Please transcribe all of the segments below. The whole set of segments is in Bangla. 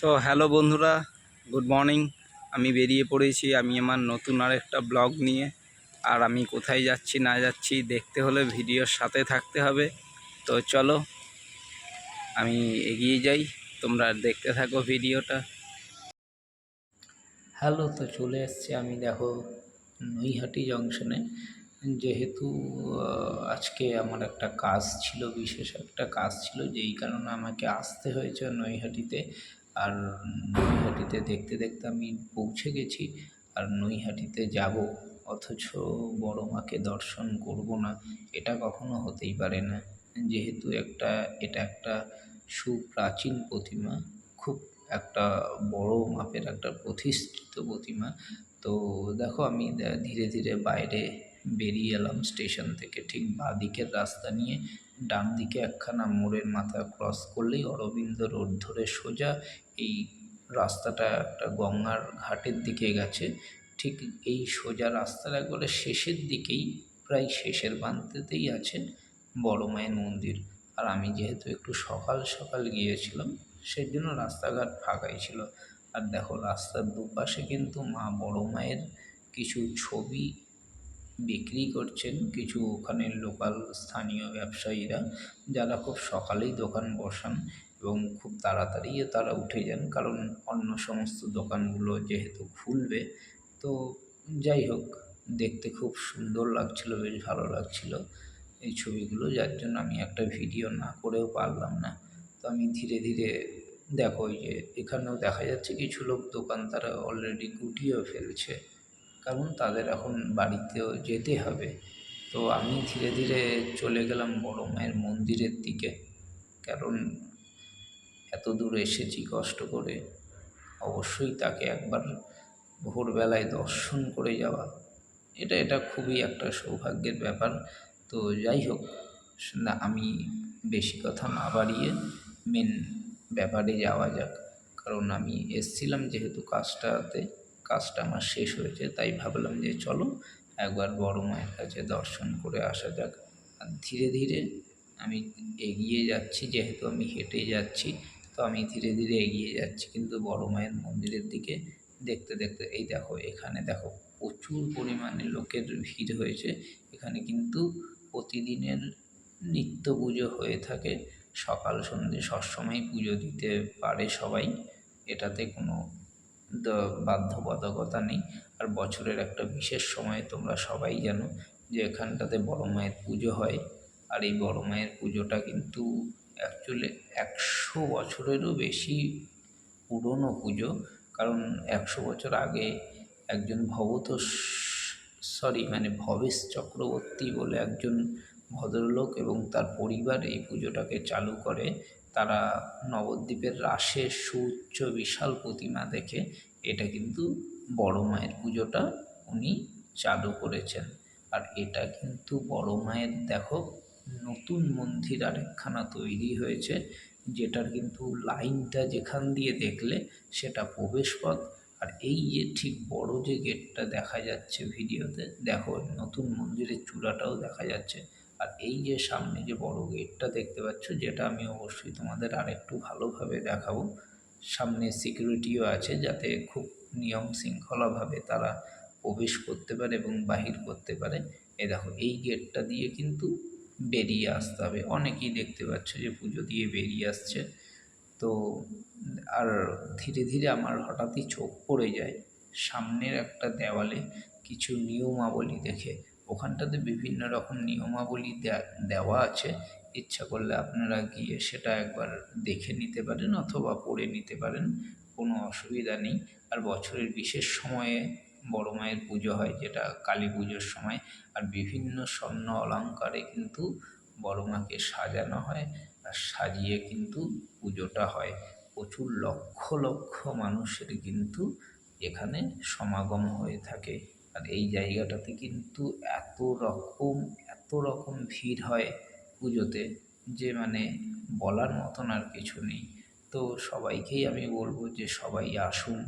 সো হ্যালো বন্ধুরা গুড মর্নিং আমি বেরিয়ে পড়েছি, আমি আমার নতুন আরেকটা ব্লগ নিয়ে। আর আমি কোথায় যাচ্ছি, না যাচ্ছি, দেখতে হলে ভিডিওর সাথে থাকতে হবে। তো চলো, আমি এগিয়ে যাই, তোমরা দেখতে থাকো ভিডিওটা হ্যালো তো চলে এসছি আমি, দেখো, নৈহাটি জংশনে যেহেতু আজকে আমার একটা কাজ ছিল, বিশেষ একটা কাজ ছিল, যেই কারণে আমাকে আসতে হয়েছে নৈহাটিতে। আর নৈহাটিতে দেখতে দেখতে আমি পৌঁছে গেছি। আর নৈহাটিতে যাব, অথচ বড় মাকে দর্শন করব না, এটা কখনো হতেই পারে না। যেহেতু একটা, এটা একটা সুপ্রাচীন প্রতিমা, খুব একটা বড় মাপের একটা প্রতিষ্ঠিত প্রতিমা। তো দেখো আমি ধীরে ধীরে বাইরে বেরিয়ে এলাম স্টেশন থেকে। ঠিক বাঁ দিকের রাস্তা নিয়ে ডান দিকে একখানা মোড়ের মাথা ক্রস করলেই অরবিন্দ রোড ধরে সোজা এই রাস্তাটা একটা গঙ্গার ঘাটের দিকে গেছে। ঠিক এই সোজা রাস্তার একবারে শেষের দিকেই, প্রায় শেষের প্রান্তেতেই আছে বড় মায়ের মন্দির। আর আমি যেহেতু একটু সকাল সকাল গিয়েছিলাম সেই জন্য রাস্তাঘাট ফাঁকাই ছিল। আর দেখো রাস্তার দুপাশে কিন্তু মা বড় মায়ের কিছু ছবি বিক্রি করছেন কিছু ওখানে লোকাল স্থানীয় ব্যবসায়ীরা, যারা খুব সকালেই দোকান বসান এবং খুব তাড়াতাড়ি তারা উঠে যান, কারণ অন্য সমস্ত দোকানগুলো যেহেতু খুলবে। তো যাই হোক, দেখতে খুব সুন্দর লাগছিল, বেশ ভালো লাগছিল এই ছবিগুলো, যার জন্য আমি একটা ভিডিও না করেও পারলাম না। তো আমি ধীরে ধীরে দেখো যে, এখানেও দেখা যাচ্ছে কিছু লোক দোকান তারা অলরেডি গুটিয়েও ফেলছে। কারণ তাদের এখন বাড়িতেও যেতে হবে। তো আমি ধীরে ধীরে চলে গেলাম বড় মায়ের মন্দিরের দিকে। কারণ এত দূর এসেছি কষ্ট করে। অবশ্যই তাকে একবার ভোরবেলায় দর্শন করে যাওয়া। এটা এটা খুবই একটা সৌভাগ্যের ব্যাপার। তো যাই হোক, না, আমি বেশি কথা না বাড়িয়ে মেন ব্যাপারে যাওয়া যাক। কারণ আমি এসছিলাম যেহেতু কাজটাতে। কাজটা আমার শেষ হয়েছে, তাই ভাবলাম যে চলো একবার বড় মায়ের কাছে দর্শন করে আসা যাক। আর ধীরে ধীরে আমি এগিয়ে যাচ্ছি, যেহেতু আমি হেঁটে যাচ্ছি, তো আমি ধীরে ধীরে এগিয়ে যাচ্ছি। কিন্তু বড় মায়ের মন্দিরের দিকে দেখতে দেখতে, এই দেখো, এখানে দেখো প্রচুর পরিমাণে লোকের ভিড় হয়েছে। এখানে কিন্তু প্রতিদিনের নিত্য পুজো হয়ে থাকে। সকাল সন্ধ্যে সবসময় পুজো দিতে পারে সবাই। এটাতে কোনো বাধ্যবাধকতা নেই। আর বছরের একটা বিশেষ সময়ে তোমরা সবাই জানো যে এখানটাতে বড় মায়ের পুজো হয়। আর এই বড় মায়ের পুজোটা কিন্তু অ্যাকচুয়ালি একশো বছরেরও বেশি পুরনো পুজো। কারণ একশো বছর আগে একজন ভবতোষ সরি মানে ভবেশ চক্রবর্তী বলে একজন ভদ্রলোক এবং তার পরিবার এই পুজোটাকে চালু করে। তারা নবদ্বীপের রাসের সুউচ্চ বিশাল প্রতিমা দেখে এটা কিন্তু বড় মায়ের পুজোটা উনি চালু করেছেন। আর এটা কিন্তু বড় মায়ের, দেখো, নতুন মন্দির আরেকখানা তৈরি হয়েছে, যেটার কিন্তু লাইনটা যেখান দিয়ে দেখলে সেটা প্রবেশপথ। আর এই যে ঠিক বড় যে গেটটা দেখা যাচ্ছে ভিডিওতে, দেখো, নতুন মন্দিরের চূড়াটাও দেখা যাচ্ছে। আর এই যে সামনে যে বড় গেটটা দেখতে পাচ্ছ, যেটা আমি অবশ্যই তোমাদের আরেকটু ভালোভাবে দেখাবো। সামনে সিকিউরিটিও আছে যাতে খুব নিয়ম শৃঙ্খলাভাবে তারা প্রবেশ করতে পারে এবং বাহির করতে পারে। এ দেখো, এই গেটটা দিয়ে কিন্তু বেরিয়ে আসতে হবে। অনেকেই দেখতে পাচ্ছ যে পুজো দিয়ে বেরিয়ে আসছে। তো আর ধীরে ধীরে আমার হঠাৎই চোখ পড়ে যায়। সামনের একটা দেওয়ালে কিছু নিয়মাবলী দেখে ওখানটাতে বিভিন্ন রকম নিয়মাবলী দেওয়া আছে। ইচ্ছা করলে আপনারা গিয়ে সেটা একবার দেখে নিতে পারেন অথবা পড়ে নিতে পারেন, কোনো অসুবিধা নেই। আর বছরের বিশেষ সময়ে বড় মায়ের পুজো হয়, যেটা কালী পুজোর সময়। আর বিভিন্ন স্বর্ণ অলংকারে কিন্তু বড় মাকে সাজানো হয় আর সাজিয়ে কিন্তু পুজোটা হয়। প্রচুর লক্ষ লক্ষ মানুষের কিন্তু এখানে সমাগম হয়ে থাকে। আর এই জায়গাটাতে কিন্তু এত রকম এত রকম ভিড় হয় পুজোতে যে মানে বলার মতন আর কিছু নেই। তো সবাইকেই আমি বলব যে সবাই আসুন,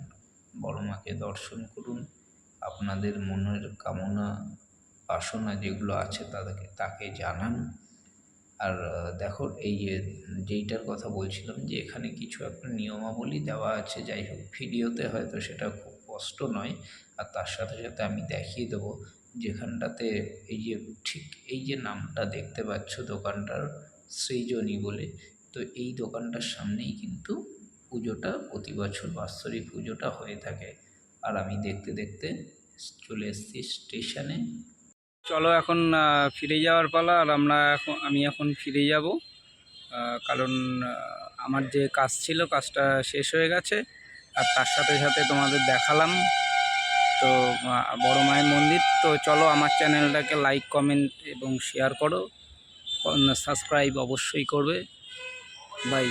বড় মাকে দর্শন করুন। আপনাদের মনের কামনা বাসনা যেগুলো আছে তাদেরকে, তাকে জানান। আর দেখো, এই যে যেইটার কথা বলছিলাম যে এখানে কিছু একটা নিয়মাবলী দেওয়া আছে, যাই হোক, ভিডিওতে হয়তো সেটা খুব স্পষ্ট নয়, আর তার সাথে সাথে আমি দেখিয়ে দেবো যেখানটাতে এই যে ঠিক এই যে নামটা দেখতে পাচ্ছ দোকানটার সৃজনী বলে, তো এই দোকানটার সামনেই কিন্তু পুজোটা, প্রতি বছর বাৎসরিক পুজোটা হয়ে থাকে। আর আমি দেখতে দেখতে চলে এসেছি স্টেশনে। চলো এখন ফিরে যাওয়ার পালা, আর আমরা এখন, আমি এখন ফিরে যাব। কারণ আমার যে কাজ ছিল, কাজটা শেষ হয়ে গেছে। আর তার সাথে সাথে তোমাদের দেখালাম। তো বড়ো মায়ের মন্দির। তো চলো আমার চ্যানেলটাকে লাইক কমেন্ট এবং শেয়ার করো। সাবস্ক্রাইব অবশ্যই করবে। বাই